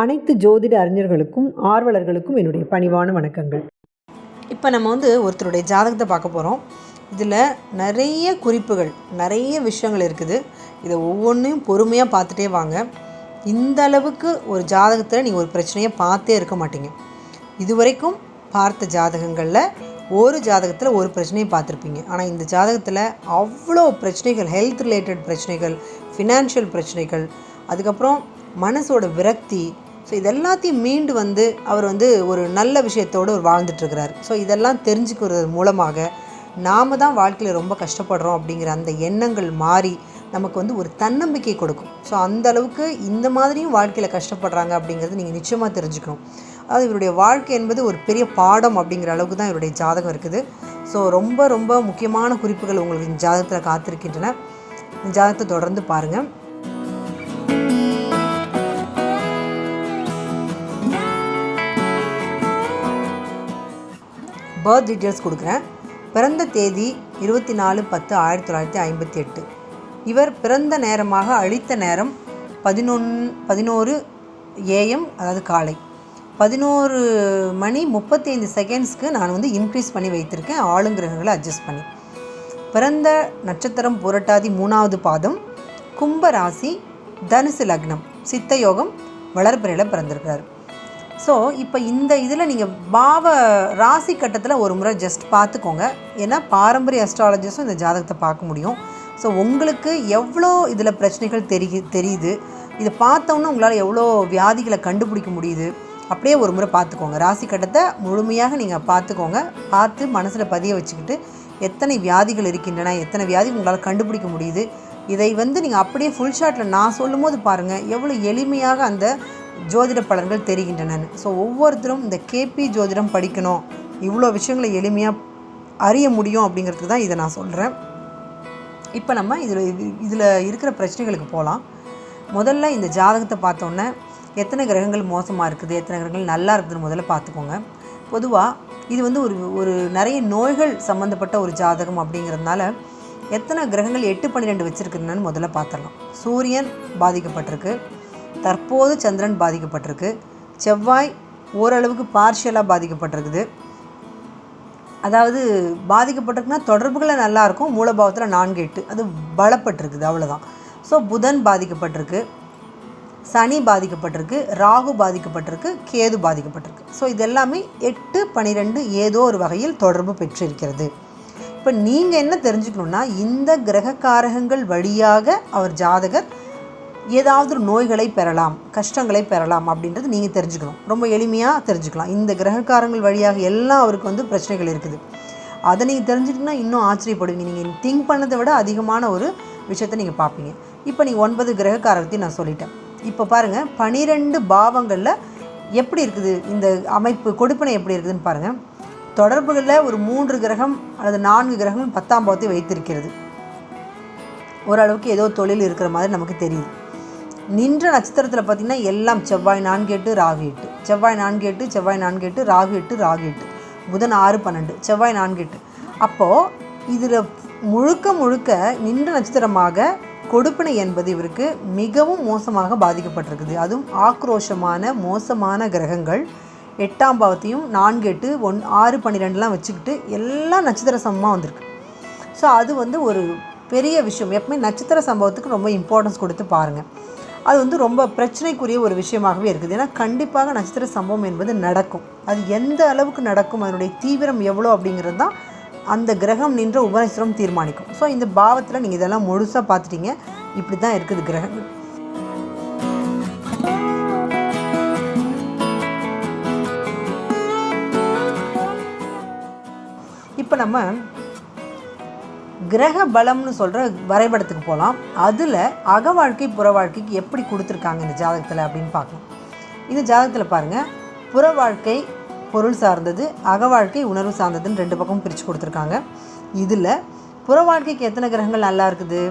அனைத்து ஜோதிட அறிஞர்களுக்கும் ஆர்வலர்களுக்கும் என்னுடைய பணிவான வணக்கங்கள். இப்போ நம்ம வந்து ஒருத்தருடைய ஜாதகத்தை பார்க்க போகிறோம் இதில் நிறைய குறிப்புகள் நிறைய விஷயங்கள் இருக்குது. இதை ஒவ்வொன்றையும் பொறுமையாக பார்த்துட்டே வாங்க. இந்த அளவுக்கு ஒரு ஜாதகத்தில் நீங்கள் ஒரு பிரச்சனையை பார்த்தே இருக்க மாட்டீங்க. இதுவரைக்கும் பார்த்த ஜாதகங்களில் ஒரு ஜாதகத்தில் ஒரு பிரச்சனையை பார்த்துருப்பீங்க. ஆனால் இந்த ஜாதகத்தில் அவ்வளோ பிரச்சனைகள் ஹெல்த் ரிலேட்டட் பிரச்சனைகள் ஃபினான்ஷியல் பிரச்சனைகள் அதுக்கப்புறம் மனசோட விரக்தி ஸோ இதெல்லாத்தையும் மீண்டு வந்து அவர் வந்து ஒரு நல்ல விஷயத்தோடு அவர் வாழ்ந்துட்டுருக்கிறார். ஸோ இதெல்லாம் தெரிஞ்சுக்கிறது மூலமாக நாம் தான் வாழ்க்கையில் ரொம்ப கஷ்டப்படுறோம் அப்படிங்கிற அந்த எண்ணங்கள் மாறி நமக்கு வந்து ஒரு தன்னம்பிக்கை கொடுக்கும். ஸோ அந்த அளவுக்கு இந்த மாதிரியும் வாழ்க்கையில் கஷ்டப்படுறாங்க அப்படிங்கிறது நீங்கள் நிச்சயமாக தெரிஞ்சுக்கணும். அதாவது இவருடைய வாழ்க்கை என்பது ஒரு பெரிய பாடம் அப்படிங்கிற அளவுக்கு தான் இவருடைய ஜாதகம் இருக்குது. ஸோ ரொம்ப ரொம்ப முக்கியமான குறிப்புகள் உங்களுக்கு இந்த ஜாதகத்தில் காத்திருக்கின்றன. இந்த ஜாதகத்தை தொடர்ந்து பாருங்கள் பர்த் டீட்டெயில்ஸ் கொடுக்குறேன். பிறந்த தேதி இருபத்தி நாலு பத்து ஆயிரத்தி தொள்ளாயிரத்தி ஐம்பத்தி எட்டு இவர் பிறந்த நேரமாக அழித்த நேரம் பதினொன் பதினோரு ஏஎம் அதாவது காலை. பதினோரு மணி முப்பத்தைந்து செகண்ட்ஸ்க்கு நான் வந்து இன்க்ரீஸ் பண்ணி வைத்திருக்கேன். ஆளுங்கிரகங்களை அட்ஜஸ்ட் பண்ணி. பிறந்த நட்சத்திரம் புரட்டாதி மூணாவது பாதம் கும்ப ராசி தனுசு லக்னம். சித்த யோகம் வளர்பிறையில் பிறந்திருக்கிறார். ஸோ இப்போ இந்த இதில் நீங்கள் பாவ ராசி கட்டத்தில் ஒரு முறை ஜஸ்ட் பார்த்துக்கோங்க. ஏன்னா பாரம்பரிய அஸ்ட்ராலஜிஸும் இந்த ஜாதகத்தை பார்க்க முடியும். ஸோ உங்களுக்கு எவ்வளோ இதில் பிரச்சனைகள் தெரி தெரியுது? இதை பார்த்தோன்னே உங்களால் எவ்வளோ வியாதிகளை கண்டுபிடிக்க முடியுது? அப்படியே ஒரு முறை பார்த்துக்கோங்க. ராசி கட்டத்தை முழுமையாக நீங்கள் பார்த்துக்கோங்க. பார்த்து மனசில் பதிய வச்சுக்கிட்டு எத்தனை வியாதிகள் இருக்கின்றன எத்தனை வியாதி உங்களால் கண்டுபிடிக்க முடியுது? இதை வந்து நீங்கள் அப்படியே ஃபுல் ஷாட்டில் நான் சொல்லும் போது பாருங்கள் எவ்வளோ எளிமையாக அந்த ஜோதிட பலன்கள் தெரிகின்றன ஸோ ஒவ்வொருத்தரும் இந்த கேபி ஜோதிடம் படிக்கணும். இவ்வளோ விஷயங்களை எளிமையாக அறிய முடியும் அப்படிங்கிறதுக்கு தான் இதை நான் சொல்கிறேன் இப்போ நம்ம இதில் இதில் இருக்கிற பிரச்சனைகளுக்கு போகலாம் முதல்ல இந்த ஜாதகத்தை பார்த்தோன்னே எத்தனை கிரகங்கள் மோசமாக இருக்குது எத்தனை கிரகங்கள் நல்லா இருக்குதுன்னு முதல்ல பார்த்துக்கோங்க. பொதுவாக இது வந்து ஒரு ஒரு நிறைய நோய்கள் சம்மந்தப்பட்ட ஒரு ஜாதகம் அப்படிங்கிறதுனால எத்தனை கிரகங்கள் எட்டு பன்னிரெண்டு வச்சுருக்குன்னு முதல்ல பார்த்துடலாம். சூரியன் பாதிக்கப்பட்டிருக்கு. தற்போது சந்திரன் பாதிக்கப்பட்டிருக்கு. செவ்வாய் ஓரளவுக்கு பார்ஷியலாக பாதிக்கப்பட்டிருக்குது. அதாவது பாதிக்கப்பட்டிருக்குன்னா தொடர்புகளை நல்லா இருக்கும் மூலபாவத்தில் நான்கு எட்டு அது பலப்பட்டிருக்குது அவ்வளோதான் ஸோ புதன் பாதிக்கப்பட்டிருக்கு சனி பாதிக்கப்பட்டிருக்கு ராகு பாதிக்கப்பட்டிருக்கு கேது பாதிக்கப்பட்டிருக்கு. ஸோ இது எல்லாமே எட்டு பன்னிரெண்டு ஏதோ ஒரு வகையில் தொடர்பு பெற்றிருக்கிறது. இப்போ நீங்கள் என்ன தெரிஞ்சுக்கணுன்னா இந்த கிரகக்காரகங்கள் வழியாக அவர் ஜாதகர் ஏதாவது நோய்களை பெறலாம் கஷ்டங்களை பெறலாம் அப்படின்றது நீங்கள் தெரிஞ்சுக்கணும். ரொம்ப எளிமையாக தெரிஞ்சுக்கலாம். இந்த கிரகக்காரங்கள் வழியாக எல்லாம் அவருக்கு வந்து பிரச்சனைகள் இருக்குது. அதை நீங்கள் தெரிஞ்சுக்கிட்டீங்கன்னா இன்னும் ஆச்சரியப்படுவீங்க. நீங்கள் திங்க் பண்ணதை விட அதிகமான ஒரு விஷயத்தை நீங்கள் பார்ப்பீங்க. இப்போ நீங்கள் ஒன்பது கிரகக்காரத்தையும் நான் சொல்லிட்டேன். இப்போ பாருங்கள் பனிரெண்டு பாவங்களில் எப்படி இருக்குது? இந்த அமைப்பு கொடுப்பனை எப்படி இருக்குதுன்னு பாருங்கள் தொடர்புகளில் ஒரு மூன்று கிரகம் அல்லது நான்கு கிரகம் பத்தாம் பாவத்தை வைத்திருக்கிறது. ஓரளவுக்கு ஏதோ தொழில் இருக்கிற மாதிரி நமக்கு தெரியுது. நின்ற நட்சத்திரத்தில் பார்த்திங்கன்னா எல்லாம் செவ்வாய் நான்கு எட்டு ராகு எட்டு. செவ்வாய் நான்கு எட்டு செவ்வாய் நான்கு எட்டு ராகு எட்டு ராகு எட்டு. புதன் ஆறு பன்னெண்டு செவ்வாய் நான்கு எட்டு. அப்போது இதில் முழுக்க முழுக்க நின்ற நட்சத்திரமாக கொடுப்பினை என்பது இவருக்கு மிகவும் மோசமாக பாதிக்கப்பட்டிருக்குது. அதுவும் ஆக்ரோஷமான மோசமான கிரகங்கள். எட்டாம் பாவத்தையும் நான்கு எட்டு ஒன் ஆறு பன்னிரெண்டுலாம் வச்சுக்கிட்டு எல்லாம் நட்சத்திர சமமாக வந்திருக்கு. ஸோ அது வந்து ஒரு பெரிய விஷயம். எப்பவுமே நட்சத்திர சம்பவத்துக்கு ரொம்ப இம்பார்ட்டன்ஸ் கொடுத்து பாருங்கள் அது வந்து ரொம்ப பிரச்சனைக்குரிய ஒரு விஷயமாகவே இருக்குது. ஏன்னா கண்டிப்பாக நட்சத்திர சம்பவம் என்பது நடக்கும். அது எந்த அளவுக்கு நடக்கும் அதனுடைய தீவிரம் எவ்வளோ அப்படிங்கிறது தான் அந்த கிரகம் நின்ற உபநட்சத்திரம் தீர்மானிக்கும். ஸோ இந்த பாவத்தில் நீங்கள் இதெல்லாம் முழுசாக பார்த்துட்டீங்க. இப்படி தான் இருக்குது கிரகங்கள் இப்போ நம்ம கிரக பலம்னு சொல்கிற வரைபடத்துக்கு போகலாம் அதில் அக வாழ்க்கை புற வாழ்க்கைக்கு எப்படி கொடுத்துருக்காங்க இந்த ஜாதகத்தில் அப்படின்னு பார்க்கலாம். இந்த ஜாதகத்தில் பாருங்கள் புற வாழ்க்கை பொருள் சார்ந்தது அக வாழ்க்கை உணர்வு சார்ந்ததுன்னு ரெண்டு பக்கமும் பிரித்து கொடுத்துருக்காங்க. இதில் புற வாழ்க்கைக்கு எத்தனை கிரகங்கள் நல்லா இருக்குது?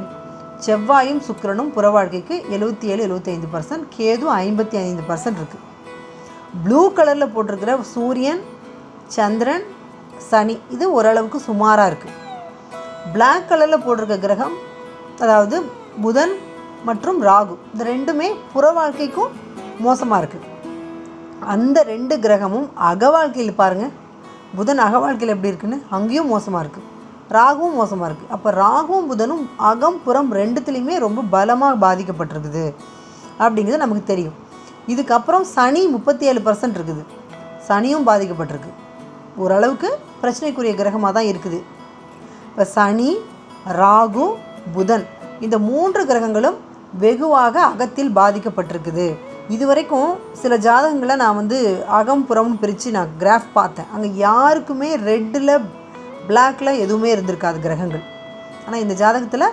செவ்வாயும் சுக்கிரனும் புற வாழ்க்கைக்கு எழுபத்தி ஏழு எழுபத்தைந்து பர்சன்ட் கேது ஐம்பத்தி ஐந்து பர்சன்ட் இருக்குது ப்ளூ கலரில் போட்டிருக்கிற சூரியன் சந்திரன் சனி இது ஓரளவுக்கு சுமாராக இருக்குது பிளாக் கலரில் போட்டிருக்க கிரகம் அதாவது புதன் மற்றும் ராகு இந்த ரெண்டுமே புற வாழ்க்கைக்கும் மோசமாக இருக்குது அந்த ரெண்டு கிரகமும் அக வாழ்க்கையில் பாருங்கள் புதன் அக வாழ்க்கையில் எப்படி இருக்குன்னு அங்கேயும் மோசமாக இருக்குது ராகுவும் மோசமாக இருக்குது அப்போ ராகுவும் புதனும் அகம் புறம் ரெண்டுத்துலேயுமே ரொம்ப பலமாக பாதிக்கப்பட்டிருக்குது. அப்படிங்கிறது நமக்கு தெரியும். இதுக்கப்புறம் சனி முப்பத்தி ஏழு பர்சன்ட் இருக்குது. சனியும் பாதிக்கப்பட்டிருக்கு. ஓரளவுக்கு பிரச்சனைக்குரிய கிரகமாக தான் இருக்குது. இப்போ சனி ராகு புதன் இந்த மூன்று கிரகங்களும் வெகுவாக அகத்தில் பாதிக்கப்பட்டிருக்குது. இதுவரைக்கும் சில ஜாதகங்களை நான் வந்து அகம் புறம்னு பிரித்து நான் கிராஃப் பார்த்தேன். அங்கே யாருக்குமே ரெட்டில் பிளாக்கில் எதுவுமே இருந்திருக்காது கிரகங்கள். ஆனால் இந்த ஜாதகத்தில்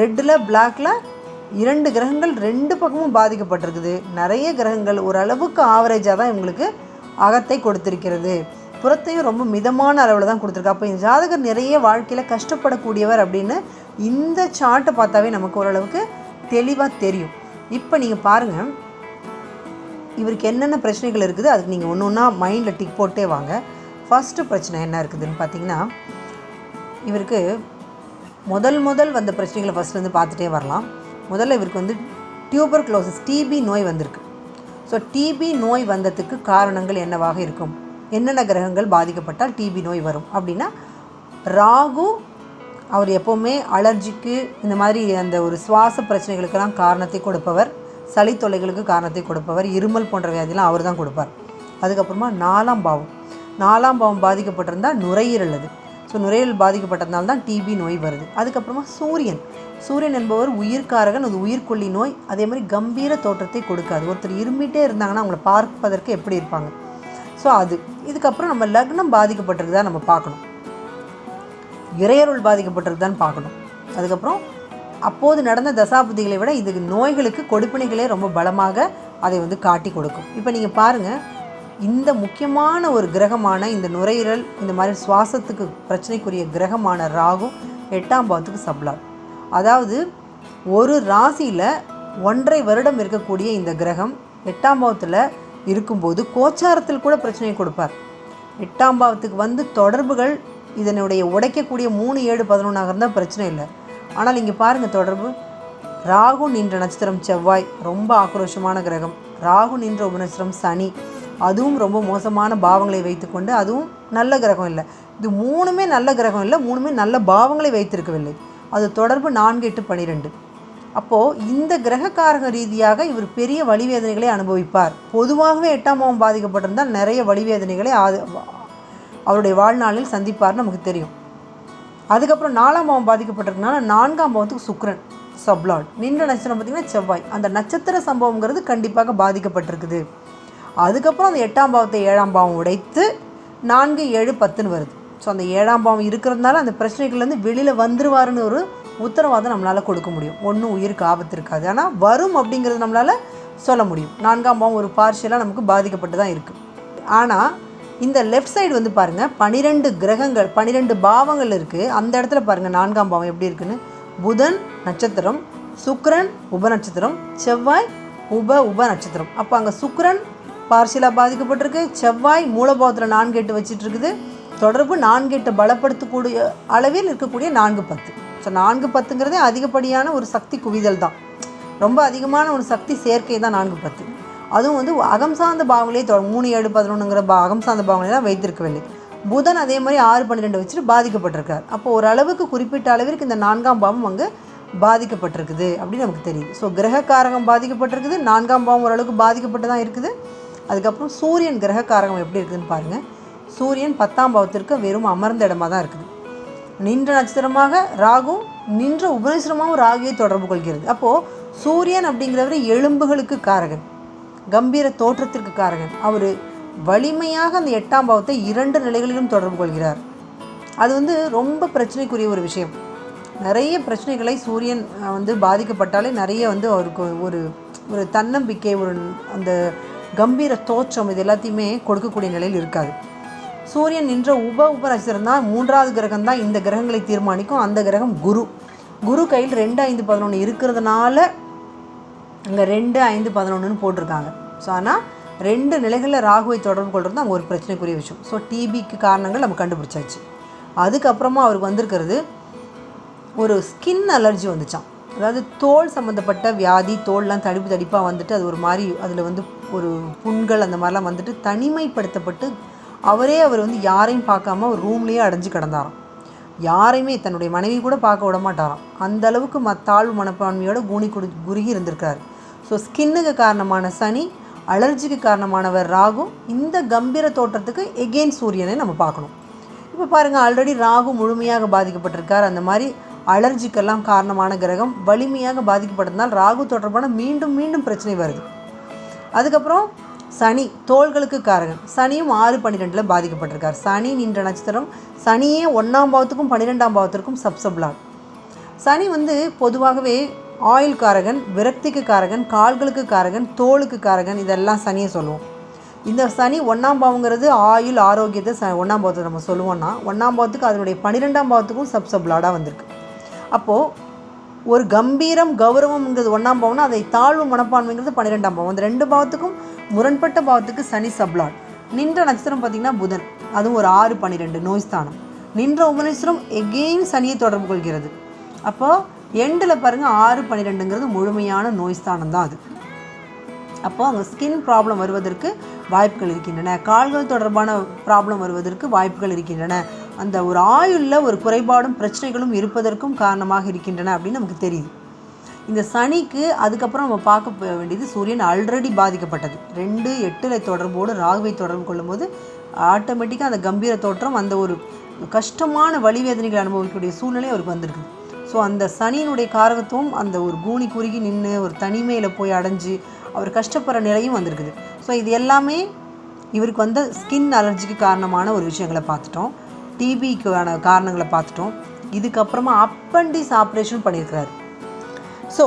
ரெட்டில் பிளாக்கில் இரண்டு கிரகங்கள் ரெண்டு பக்கமும் பாதிக்கப்பட்டிருக்குது. நிறைய கிரகங்கள் ஓரளவுக்கு ஆவரேஜாக தான் இவங்களுக்கு அகத்தை கொடுத்திருக்கிறது. புறத்தையும் ரொம்ப மிதமான அளவில் தான் கொடுத்துருக்கு. அப்போ இந்த ஜாதகர் நிறைய வாழ்க்கையில் கஷ்டப்படக்கூடியவர் அப்படின்னு இந்த சார்ட்டை பார்த்தாவே நமக்கு ஓரளவுக்கு தெளிவாக தெரியும். இப்போ நீங்கள் பாருங்கள் இவருக்கு என்னென்ன பிரச்சனைகள் இருக்குது? அதுக்கு நீங்கள் ஒன்று ஒன்றா மைண்டில் டிக் போட்டே வாங்க. ஃபஸ்ட்டு பிரச்சனை என்ன இருக்குதுன்னு பார்த்தீங்கன்னா இவருக்கு முதல் முதல் வந்த பிரச்சனைகளை ஃபஸ்ட்லேருந்து பார்த்துட்டே வரலாம். முதல்ல இவருக்கு வந்து டியூபர் க்ளோசஸ் டிபி நோய் வந்திருக்கு. ஸோ டிபி நோய் வந்ததுக்கு காரணங்கள் என்னவாக இருக்கும்? என்னென்ன கிரகங்கள் பாதிக்கப்பட்டால் டிபி நோய் வரும். அப்படின்னா ராகு அவர் எப்போவுமே அலர்ஜிக்கு இந்த மாதிரி அந்த ஒரு சுவாச பிரச்சனைகளுக்கெல்லாம் காரணத்தை கொடுப்பவர். சளி தொல்லைகளுக்கு காரணத்தை கொடுப்பவர். இருமல் போன்ற வியாதிலாம் அவர் தான் கொடுப்பார். அதுக்கப்புறமா நாலாம் பாவம். நாலாம் பாவம் பாதிக்கப்பட்டிருந்தால் நுரையீரல் அது. ஸோ நுரையீரல் பாதிக்கப்பட்டதுனால தான் டிபி நோய் வருது. அதுக்கப்புறமா சூரியன். சூரியன் என்பவர் உயிர்காரகன். அது உயிர்கொல்லி நோய். அதே மாதிரி கம்பீர தோற்றத்தை கொடுக்காது. ஒருத்தர் இருமிட்டே இருந்தாங்கன்னா அவங்கள பார்ப்பதற்கு எப்படி இருப்பாங்க? ஸோ அது இதுக்கப்புறம் நம்ம லக்னம் பாதிக்கப்பட்டிருக்குதா நம்ம பார்க்கணும். இறையருள் பாதிக்கப்பட்டிருக்குதான்னு பார்க்கணும். அதுக்கப்புறம் அப்போது நடந்த தசாபுதிகளை விட இது நோய்களுக்கு கொடுப்பினைகளே ரொம்ப பலமாக அதை வந்து காட்டி கொடுக்கும். இப்போ நீங்கள் பாருங்கள் இந்த முக்கியமான ஒரு கிரகமான இந்த நுரையீரல் இந்த மாதிரி சுவாசத்துக்கு பிரச்சனைக்குரிய கிரகமான ராகு எட்டாம் பாவத்துக்கு சப்ளார். அதாவது ஒரு ராசியில் ஒன்றரை வருடம் இருக்கக்கூடிய இந்த கிரகம் எட்டாம் பாவத்தில் இருக்கும்போது கோச்சாரத்தில் கூட பிரச்சனையை கொடுப்பார். எட்டாம் பாவத்துக்கு வந்து தொடர்புகள் இதனுடைய உடைக்கக்கூடிய மூணு ஏழு பதினொன்றாக இருந்தால் பிரச்சனை இல்லை. ஆனால் இங்கே பாருங்கள் தொடர்பு. ராகு நின்ற நட்சத்திரம் செவ்வாய் ரொம்ப ஆக்ரோஷமான கிரகம். ராகு நின்ற உபநட்சத்திரம் சனி. அதுவும் ரொம்ப மோசமான பாவங்களை வைத்துக்கொண்டு அதுவும் நல்ல கிரகம் இல்லை. இது மூணுமே நல்ல கிரகம் இல்லை மூணுமே நல்ல பாவங்களை வைத்திருக்கவில்லை. அது தொடர்பு நான்கு எட்டு பன்னிரெண்டு அப்போது இந்த கிரகக்காரக ரீதியாக இவர் பெரிய வழிவேதனைகளை அனுபவிப்பார். பொதுவாகவே எட்டாம் பாவம் பாதிக்கப்பட்டிருந்தால் நிறைய வழிவேதனைகளை ஆது- அவருடைய வாழ்நாளில் சந்திப்பார்னு நமக்கு தெரியும். அதுக்கப்புறம் நாலாம் பாவம் பாதிக்கப்பட்டிருக்கனால நான்காம் பாவத்துக்கு சுக்ரன் சப்லாட் நின்ற நட்சத்திரம் பார்த்திங்கன்னா செவ்வாய். அந்த நட்சத்திர சம்பவங்கிறது கண்டிப்பாக பாதிக்கப்பட்டிருக்குது. அதுக்கப்புறம் அந்த எட்டாம் பாவத்தை ஏழாம் பாவம் உடைத்து நான்கு ஏழு பத்துன்னு வருது. ஸோ அந்த ஏழாம் பாவம் இருக்கிறதுனால அந்த பிரச்சனைகள்லேருந்து வெளியில் வந்துருவாருன்னு ஒரு உத்தரவாதம் நம்மளால் கொடுக்க முடியும். ஒன்றும் உயிருக்கு ஆபத்து இருக்காது ஆனால் வரும் அப்படிங்கிறது நம்மளால் சொல்ல முடியும். நான்காம் பாவம் ஒரு பார்ஷியலாக நமக்கு பாதிக்கப்பட்டு தான் இருக்குது ஆனால் இந்த லெஃப்ட் சைடு வந்து பாருங்கள் பனிரெண்டு கிரகங்கள் பனிரெண்டு பாவங்கள் இருக்குது அந்த இடத்துல பாருங்கள் நான்காம் பாவம் எப்படி இருக்குன்னு? புதன் நட்சத்திரம் சுக்ரன் உப நட்சத்திரம் செவ்வாய் உப உப நட்சத்திரம். அப்போ அங்கே சுக்ரன் பார்சியலாக பாதிக்கப்பட்டிருக்கு செவ்வாய் மூலபாவத்தில் நான்கு எட்டு வச்சிட்டு இருக்குது. தொடர்பு நான்கு எட்டு பலப்படுத்தக்கூடிய அளவில் இருக்கக்கூடிய நான்கு பத்து. ஸோ நான்கு பத்துங்கிறதே அதிகப்படியான ஒரு சக்தி குவிதல் தான். ரொம்ப அதிகமான ஒரு சக்தி சேர்க்கை தான் நான்கு பத்து. அதுவும் வந்து அகம் சார்ந்த பாவங்களே மூணு ஏழு பதினொன்றுங்கிற பா அகம் சார்ந்த பாவங்களே தான் வைத்திருக்கவில்லை. புதன் அதே மாதிரி ஆறு பன்னிரெண்டு வச்சுட்டு பாதிக்கப்பட்டிருக்கார். அப்போ ஓரளவுக்கு குறிப்பிட்ட அளவிற்கு இந்த நான்காம் பாவம் அங்கே பாதிக்கப்பட்டிருக்குது அப்படின்னு நமக்கு தெரியுது. ஸோ கிரகக்காரகம் பாதிக்கப்பட்டிருக்குது நான்காம் பாவம் ஓரளவுக்கு பாதிக்கப்பட்டு தான் இருக்குது. அதுக்கப்புறம் சூரியன் கிரகக்காரகம் எப்படி இருக்குதுன்னு பாருங்கள் சூரியன் பத்தாம் பாவத்திற்கு வெறும் அமர்ந்த இடமா தான் இருக்குது. நின்ற நட்சத்திரமாக ராகு நின்ற உபநட்சத்திரமாகவும் ராகுவை தொடர்பு கொள்கிறது. அப்போது சூரியன் அப்படிங்கிறவர் எலும்புகளுக்கு காரகன். கம்பீர தோற்றத்திற்கு காரகன். அவர் வலிமையாக அந்த எட்டாம் பாவத்தை இரண்டு நிலைகளிலும் தொடர்பு கொள்கிறார். அது வந்து ரொம்ப பிரச்சனைக்குரிய ஒரு விஷயம். நிறைய பிரச்சனைகளை சூரியன் வந்து பாதிக்கப்பட்டாலே நிறைய வந்து அவருக்கு ஒரு ஒரு தன்னம்பிக்கை ஒரு அந்த கம்பீர தோற்றம் இது எல்லாத்தையுமே கொடுக்கக்கூடிய நிலையில் இருக்காது. சூரியன் நின்ற உப உப தான் மூன்றாவது கிரகம் தான் இந்த கிரகங்களை தீர்மானிக்கும். அந்த கிரகம் குரு. குரு கையில் ரெண்டு ஐந்து பதினொன்று இருக்கிறதுனால இங்கே ரெண்டு ஐந்து பதினொன்றுன்னு போட்டிருக்காங்க. ஸோ ஆனால் ரெண்டு நிலைகளில் ராகுவை தொடர்பு கொள்வது அங்கே ஒரு பிரச்சனைக்குரிய விஷயம். ஸோ டிபிக்கு காரணங்கள் நம்ம கண்டுபிடிச்சாச்சு. அதுக்கப்புறமா அவருக்கு வந்திருக்கிறது ஒரு ஸ்கின் அலர்ஜி வந்துச்சான் அதாவது தோல் சம்மந்தப்பட்ட வியாதி தோல்லாம் தடிப்பு தடிப்பாக வந்துட்டு அது ஒரு மாதிரி அதில் வந்து ஒரு புண்கள் அந்த மாதிரிலாம் வந்துட்டு தனிமைப்படுத்தப்பட்டு அவரே அவர் வந்து யாரையும் பார்க்காம ஒரு ரூம்லேயே அடைஞ்சு கிடந்தாராம். யாரையுமே தன்னுடைய மனைவி கூட பார்க்க விட மாட்டாராம். அந்த அளவுக்கு ம தாழ்வு மனப்பான்மையோட கூனி குடி குறுகி இருந்திருக்காரு. ஸோ ஸ்கின்னுக்கு காரணமான சனி அலர்ஜிக்கு காரணமானவர் ராகு இந்த கம்பீர தோற்றத்துக்கு எகெயின் சூரியனை நம்ம பார்க்கணும். இப்போ பாருங்கள் ஆல்ரெடி ராகு முழுமையாக பாதிக்கப்பட்டிருக்கார். அந்த மாதிரி அலர்ஜிக்கெல்லாம் காரணமான கிரகம் வலிமையாக பாதிக்கப்பட்டதுனால் ராகு தொடர்பான மீண்டும் மீண்டும் பிரச்சனை வருது. அதுக்கப்புறம் சனி தோள்களுக்கு காரகன். சனியும் ஆறு பன்னிரெண்டில் பாதிக்கப்பட்டிருக்கார். சனி நின்ற நட்சத்திரம் சனியே ஒன்றாம் பாவத்துக்கும் பன்னிரெண்டாம் பாவத்திற்கும் சப்சப்லாட் சனி வந்து பொதுவாகவே ஆயில் காரகன் விரக்திக்கு காரகன் கால்களுக்கு காரகன் தோளுக்கு காரகன் இதெல்லாம் சனியை சொல்லுவோம். இந்த சனி ஒன்றாம் பாவங்கிறது ஆயுள் ஆரோக்கியத்தை ச ஒன்றாம் பாவத்தை நம்ம சொல்லுவோம்னா ஒன்றாம் பாவத்துக்கு அதனுடைய பன்னிரெண்டாம் பாவத்துக்கும் சப்சப்லாடாக வந்திருக்கு. அப்போது ஒரு கம்பீரம் கௌரவம்ங்கிறது ஒன்றாம் பாவம்னா அதை தாழ்வு மனப்பான்மைங்கிறது பன்னிரெண்டாம் பாவம். அந்த ரெண்டு பாவத்துக்கும் முரண்பட்ட பாவத்துக்கு சனி சப்லாட். நின்ற நட்சத்திரம் பார்த்திங்கன்னா புதன். அதுவும் ஒரு ஆறு பன்னிரெண்டு நோய்ஸ்தானம் நின்ற உபநேஸ்வரம் எகெயின் சனியை தொடர்பு கொள்கிறது. அப்போது எண்டில் பாருங்கள் ஆறு பன்னிரெண்டுங்கிறது முழுமையான நோய்ஸ்தானம் தான் அது. அப்போது அவங்க ஸ்கின் ப்ராப்ளம் வருவதற்கு வாய்ப்புகள் இருக்கின்றன. கால்கள் தொடர்பான ப்ராப்ளம் வருவதற்கு வாய்ப்புகள் இருக்கின்றன. அந்த ஒரு ஆயுளில் ஒரு குறைபாடும் பிரச்சனைகளும் இருப்பதற்கும் காரணமாக இருக்கின்றன அப்படின்னு நமக்கு தெரியுது. இந்த சனிக்கு அதுக்கப்புறம் நம்ம பார்க்க வேண்டியது சூரியன் ஆல்ரெடி பாதிக்கப்பட்டது. ரெண்டு எட்டில் தொடர்போடு ராகுவை தொடர்பு கொள்ளும்போது ஆட்டோமேட்டிக்காக அந்த கம்பீர தோற்றம் அந்த ஒரு கஷ்டமான வழிவேதனைகள் அனுபவிக்கக்கூடிய சூழ்நிலை அவருக்கு வந்திருக்கு. ஸோ அந்த சனியினுடைய காரகத்துவம் அந்த ஒரு கூனி குறுகி நின்று ஒரு தனிமையில் போய் அடைஞ்சு அவர் கஷ்டப்படுற நிலையும் வந்திருக்குது. ஸோ இது எல்லாமே இவருக்கு வந்த ஸ்கின் அலர்ஜிக்கு காரணமான ஒரு விஷயங்களை பார்த்துட்டோம். டிபிக்கான காரணங்களை பார்த்துட்டோம். இதுக்கப்புறமா அப்பண்டிஸ் ஆப்ரேஷன் பண்ணியிருக்கிறாரு. ஸோ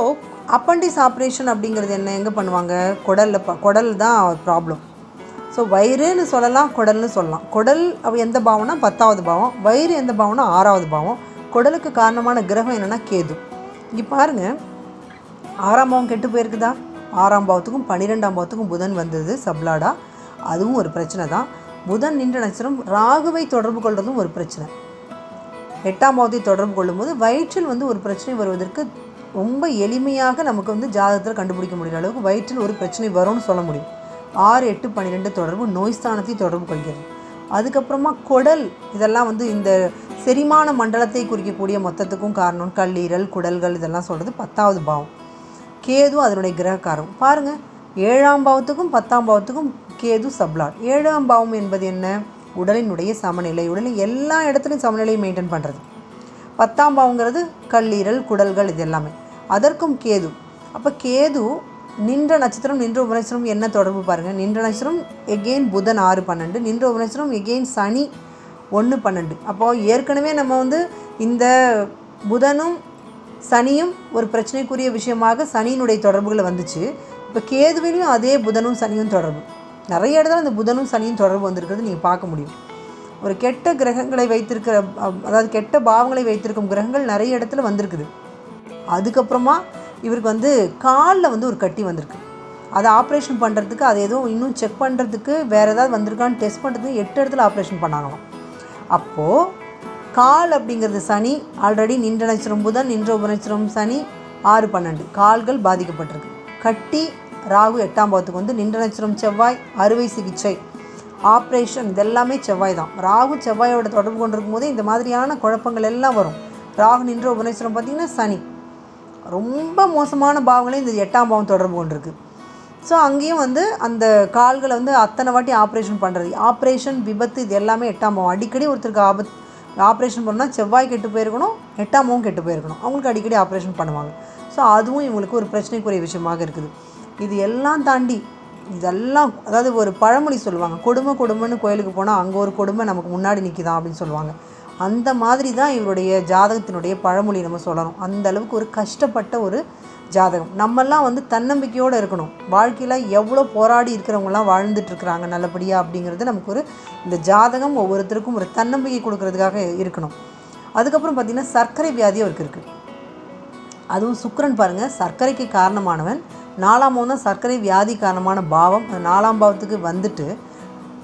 அப்பண்டிஸ் ஆப்ரேஷன் அப்படிங்கிறது என்ன? எங்கே பண்ணுவாங்க? குடலில் ப குடல் தான் ப்ராப்ளம் ஸோ வயிறுன்னு சொல்லலாம் குடல்னு சொல்லலாம். குடல் எந்த பாவம்னா பத்தாவது பாவம். வயிறு எந்த பாவம்னா ஆறாவது பாவம். குடலுக்கு காரணமான கிரகம் என்னென்னா கேது. இங்கே பாருங்கள் ஆறாம் பாவம் கெட்டு போயிருக்குதா? ஆறாம் பாவத்துக்கும் பன்னிரெண்டாம் பாவத்துக்கும் புதன் வந்தது சப்லாடா. அதுவும் ஒரு பிரச்சனை தான். புதன் நின்ற நட்சத்திரம் ராகுவை தொடர்பு கொள்வதும் ஒரு பிரச்சனை. எட்டாம் பாவத்தை தொடர்பு கொள்ளும்போது வயிற்றில் வந்து ஒரு பிரச்சனை வருவதற்கு ரொம்ப எளிமையாக நமக்கு வந்து ஜாதகத்தில் கண்டுபிடிக்க முடிகிற அளவுக்கு வயிற்றில் ஒரு பிரச்சனை வரும்னு சொல்ல முடியும். ஆறு எட்டு பன்னிரெண்டு தொடர்பு நோய்ஸ்தானத்தை தொடர்பு கொள்கிறது. அதுக்கப்புறமா குடல் இதெல்லாம் வந்து இந்த செரிமான மண்டலத்தை குறிக்கக்கூடிய மொத்தத்துக்கும் காரணம் கல்லீரல் குடல்கள் இதெல்லாம் சொல்கிறது பத்தாவது பாவம். கேது அதனுடைய கிரகக்காரம் பாருங்கள் ஏழாம் பாவத்துக்கும் பத்தாம் பாவத்துக்கும் கேது சப்ளாட் ஏழாம் பாவம் என்பது என்ன? உடலினுடைய சமநிலை. உடலின் எல்லா இடத்துலையும் சமநிலையை மெயின்டைன் பண்ணுறது பத்தாம் பாவங்கிறது கல்லீரல் குடல்கள் இது எல்லாமே. அதற்கும் கேது. அப்போ கேது நின்ற நட்சத்திரம் நின்ற உபநட்சத்திரம் என்ன தொடர்பு பாருங்கள் நின்ற நட்சத்திரம் எகெயின் புதன் ஆறு பன்னெண்டு. நின்ற உபநட்சத்திரம் எகெயின் சனி ஒன்று பன்னெண்டு. அப்போது ஏற்கனவே நம்ம வந்து இந்த புதனும் சனியும் ஒரு பிரச்சனைக்குரிய விஷயமாக சனியினுடைய தொடர்புகள் வந்துச்சு. இப்போ கேதுவிலையும் அதே புதனும் சனியும் தொடர்பு. நிறைய இடத்துல அந்த புதனும் சனியும் தொடர்பு வந்திருக்கிறது நீங்கள் பார்க்க முடியும். ஒரு கெட்ட கிரகங்களை வைத்திருக்கிற அதாவது கெட்ட பாவங்களை வைத்திருக்கும் கிரகங்கள் நிறைய இடத்துல வந்திருக்குது. அதுக்கப்புறமா இவருக்கு வந்து காலில் வந்து ஒரு கட்டி வந்திருக்கு. அதை ஆப்ரேஷன் பண்ணுறதுக்கு அதை எதுவும் இன்னும் செக் பண்ணுறதுக்கு வேறு ஏதாவது வந்திருக்கான்னு டெஸ்ட் பண்ணுறதுக்கு எட்டு இடத்துல ஆப்ரேஷன் பண்ணாங்களாம். அப்போது கால் அப்படிங்கிறது சனி ஆல்ரெடி நின்ற நட்சத்திரம் புதன் நின்ற உபநட்சத்திரம் சனி ஆறு பன்னெண்டு. கால்கள் பாதிக்கப்பட்டிருக்கு. கட்டி ராகு எட்டாம் பாவத்துக்கு வந்து நின்ற நட்சத்திரம் செவ்வாய் அறுவை சிகிச்சை ஆப்ரேஷன் இதெல்லாமே செவ்வாய் தான். ராகு செவ்வாயோட தொடர்பு கொண்டிருக்கும் போதே இந்த மாதிரியான குழப்பங்கள் எல்லாம் வரும். ராகு நின்ற உபநட்சத்திரம் பார்த்திங்கன்னா சனி. ரொம்ப மோசமான பாவங்களையும் இந்த எட்டாம் பாவம் தொடர்பு கொண்டிருக்கு. ஸோ அங்கேயும் வந்து அந்த கால்களை வந்து அத்தனை வாட்டி ஆப்ரேஷன் பண்ணுறது ஆப்ரேஷன் விபத்து இது எல்லாமே எட்டாம் பாவம் அடிக்கடி ஒருத்தருக்கு ஆபத் ஆப்ரேஷன் பண்ணால் செவ்வாய் கெட்டு போயிருக்கணும் எட்டாம் பாவம் கெட்டு போயிருக்கணும். அவங்களுக்கு அடிக்கடி ஆப்ரேஷன் பண்ணுவாங்க. ஸோ அதுவும் இவங்களுக்கு ஒரு பிரச்சனைக்குரிய விஷயமாக இருக்குது. இது எல்லாம் தாண்டி இதெல்லாம் அதாவது ஒரு பழமொழி சொல்லுவாங்க கொடுமை கொடுமைன்னு கோயிலுக்கு போனால் அங்கே ஒரு கொடுமை நமக்கு முன்னாடி நிற்கிதான் அப்படின்னு சொல்லுவாங்க. அந்த மாதிரி தான் இவருடைய ஜாதகத்தினுடைய பழமொழி நம்ம சொல்லணும். அந்த அளவுக்கு ஒரு கஷ்டப்பட்ட ஒரு ஜாதகம். நம்மெல்லாம் வந்து தன்னம்பிக்கையோடு இருக்கணும். வாழ்க்கையில் எவ்வளோ போராடி இருக்கிறவங்கலாம் வாழ்ந்துட்டுருக்குறாங்க நல்லபடியாக அப்படிங்கிறது நமக்கு ஒரு இந்த ஜாதகம் ஒவ்வொருத்தருக்கும் ஒரு தன்னம்பிக்கை கொடுக்கறதுக்காக இருக்கணும். அதுக்கப்புறம் பார்த்திங்கன்னா சர்க்கரை வியாதி அவருக்கு இருக்குது அதுவும் சுக்கரன் பாருங்கள் சர்க்கரைக்கு காரணமானவன். நாலாம் பாவம் தான் சர்க்கரை வியாதி காரணமான பாவம். அந்த நாலாம் பாவத்துக்கு வந்துட்டு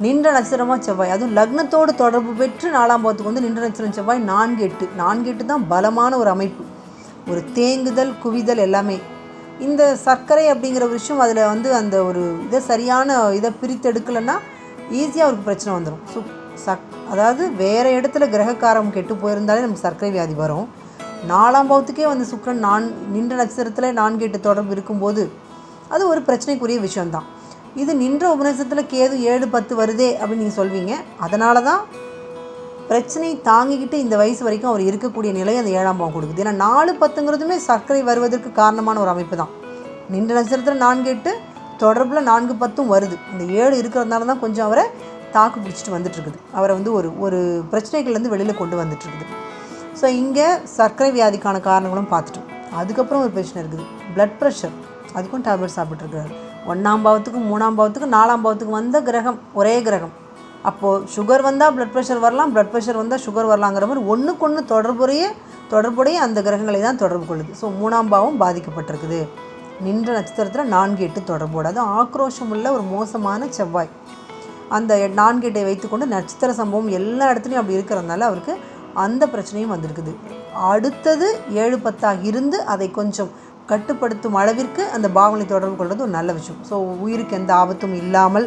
நின்ற நட்சத்திரமாக செவ்வாய். அதுவும் லக்னத்தோடு தொடர்பு பெற்று நாலாம் பாவத்துக்கு வந்து நின்ற நட்சத்திரம் செவ்வாய் நான்கு எட்டு. நான்கு எட்டு தான் பலமான ஒரு அமைப்பு. ஒரு தேங்குதல் குவிதல் எல்லாமே. இந்த சர்க்கரை அப்படிங்கிற ஒரு விஷயம் அதில் வந்து அந்த ஒரு இதை சரியான இதை பிரித்தெடுக்கலைன்னா ஈஸியாக அவருக்கு பிரச்சனை வந்துடும் ஸோ சக் அதாவது வேறு இடத்துல கிரகக்காரம் கெட்டு போயிருந்தாலே நமக்கு சர்க்கரை வியாதி வரும். நாலாம் பாவத்துக்கே வந்து சுக்கரன் நான் நின்ற நட்சத்திரத்தில் நான்கு எட்டு தொடர்பு இருக்கும்போது அது ஒரு பிரச்சனைக்குரிய விஷயம்தான். இது நின்ற உபநட்சத்திரத்தில் கேது ஏழு பத்து வருதே அப்படின்னு நீங்கள் சொல்வீங்க. அதனால தான் பிரச்சனை தாங்கிக்கிட்டு இந்த வயசு வரைக்கும் அவர் இருக்கக்கூடிய நிலை அந்த ஏழாம் பாவம் கொடுக்குது. ஏன்னா நாலு பத்துங்கிறதுமே சர்க்கரை வருவதற்கு காரணமான ஒரு அமைப்பு தான் நின்ற நட்சத்திரத்தில் நான்கு எட்டு தொடர்பில் நான்கு பத்தும் வருது. இந்த ஏழு இருக்கிறதுனால தான் கொஞ்சம் அவரை தாக்கு பிடிச்சிட்டு வந்துட்டுருக்குது. அவரை வந்து ஒரு ஒரு பிரச்சனைகள்லேருந்து வெளியில் கொண்டு வந்துட்டுருக்குது. ஸோ இங்கே சர்க்கரை வியாதிக்கான காரணங்களும் பார்த்துட்டோம். அதுக்கப்புறம் ஒரு பிரச்சனை இருக்குது. ப்ளட் ப்ரெஷர் அதுக்கும் டேப்லெட் சாப்பிட்ருக்காரு ஒன்றாம் பாவத்துக்கும் மூணாம் பாவத்துக்கும் நாலாம் பாவத்துக்கும் வந்த கிரகம் ஒரே கிரகம். அப்போது சுகர் வந்தால் ப்ளட் ப்ரெஷர் வரலாம் ப்ளட் ப்ரெஷர் வந்தால் சுகர் வரலாங்கிற மாதிரி ஒன்றுக்கு ஒன்று தொடர்புடைய தொடர்புடைய அந்த கிரகங்களை தான் தொடர்பு கொள்ளுது. ஸோ மூணாம் பாவம் பாதிக்கப்பட்டிருக்குது. நின்ற நட்சத்திரத்தில் நான்கு எட்டு தொடர்போடு அது ஆக்ரோஷம் உள்ள ஒரு மோசமான செவ்வாய். அந்த நான்கு எட்டை வைத்துக்கொண்டு நட்சத்திர சம்பவம் எல்லா இடத்துலையும் அப்படி இருக்கிறதுனால அவருக்கு அந்த பிரச்சனையும் வந்திருக்குது. அடுத்தது ஏழு பத்தாக இருந்து அதை கொஞ்சம் கட்டுப்படுத்தும் அளவிற்கு அந்த பாவனை தொடர்பு கொள்வது ஒரு நல்ல விஷயம். ஸோ உயிருக்கு எந்த ஆபத்தும் இல்லாமல்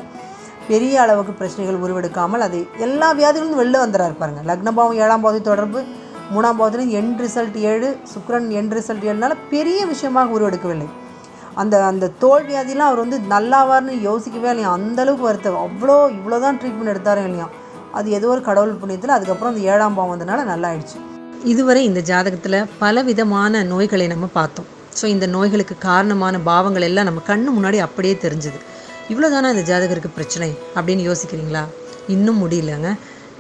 பெரிய அளவுக்கு பிரச்சனைகள் உருவெடுக்காமல் அதை எல்லா வியாதிகளும் வெளில வந்துடுறாரு பாருங்க. லக்னபாவம் ஏழாம் பாவதி தொடர்பு மூணாம் பாவத்துலேயும் எண் ரிசல்ட் ஏழு சுக்ரன் எண் ரிசல்ட் ஏழுனால பெரிய விஷயமாக உருவெடுக்கவில்லை. அந்த அந்த தோல் வியாதிலாம் அவர் வந்து நல்லாவார்னு யோசிக்கவே இல்லையா? அந்த அளவுக்கு அவ்வளோ இவ்வளோ தான் ட்ரீட்மெண்ட் எடுத்தாரோ இல்லையா? அது ஏதோ ஒரு கடவுள் புண்ணியத்தில் அதுக்கப்புறம் அந்த ஏழாம் பாவம் வந்தனால நல்லா ஆயிடுச்சு இதுவரை இந்த ஜாதகத்தில் பல விதமான நோய்களை நம்ம பார்த்தோம். ஸோ இந்த நோய்களுக்கு காரணமான பாவங்கள் எல்லாம் நம்ம கண்ணு முன்னாடி அப்படியே தெரிஞ்சுது. இவ்வளோதானா இந்த ஜாதகருக்கு பிரச்சனை அப்படின்னு யோசிக்கிறீங்களா? இன்னும் முடியலங்க.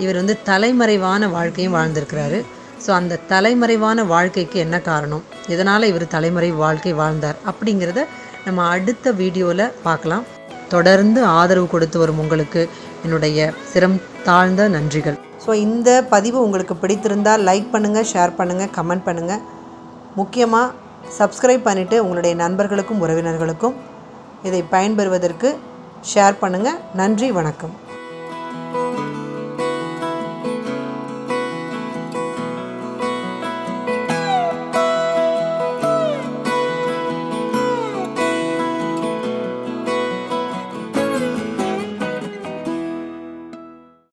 இவர் வந்து தலைமறைவான வாழ்க்கையும் வாழ்ந்திருக்கிறாரு. ஸோ அந்த தலைமறைவான வாழ்க்கைக்கு என்ன காரணம்? எதனால் இவர் தலைமறை வாழ்க்கை வாழ்ந்தார்? அப்படிங்கிறத நம்ம அடுத்த வீடியோவில் பார்க்கலாம். தொடர்ந்து ஆதரவு கொடுத்து வரும் உங்களுக்கு என்னுடைய சிரம் தாழ்ந்த நன்றிகள். ஸோ இந்த பதிவு உங்களுக்கு பிடித்திருந்தால் லைக் பண்ணுங்கள் ஷேர் பண்ணுங்கள் கமெண்ட் பண்ணுங்கள் முக்கியமாக சப்ஸ்கிரைப் பண்ணிவிட்டு உங்களுடைய நண்பர்களுக்கும் உறவினர்களுக்கும் இதை பயன்பெறுவதற்கு ஷேர் பண்ணுங்கள் நன்றி வணக்கம்.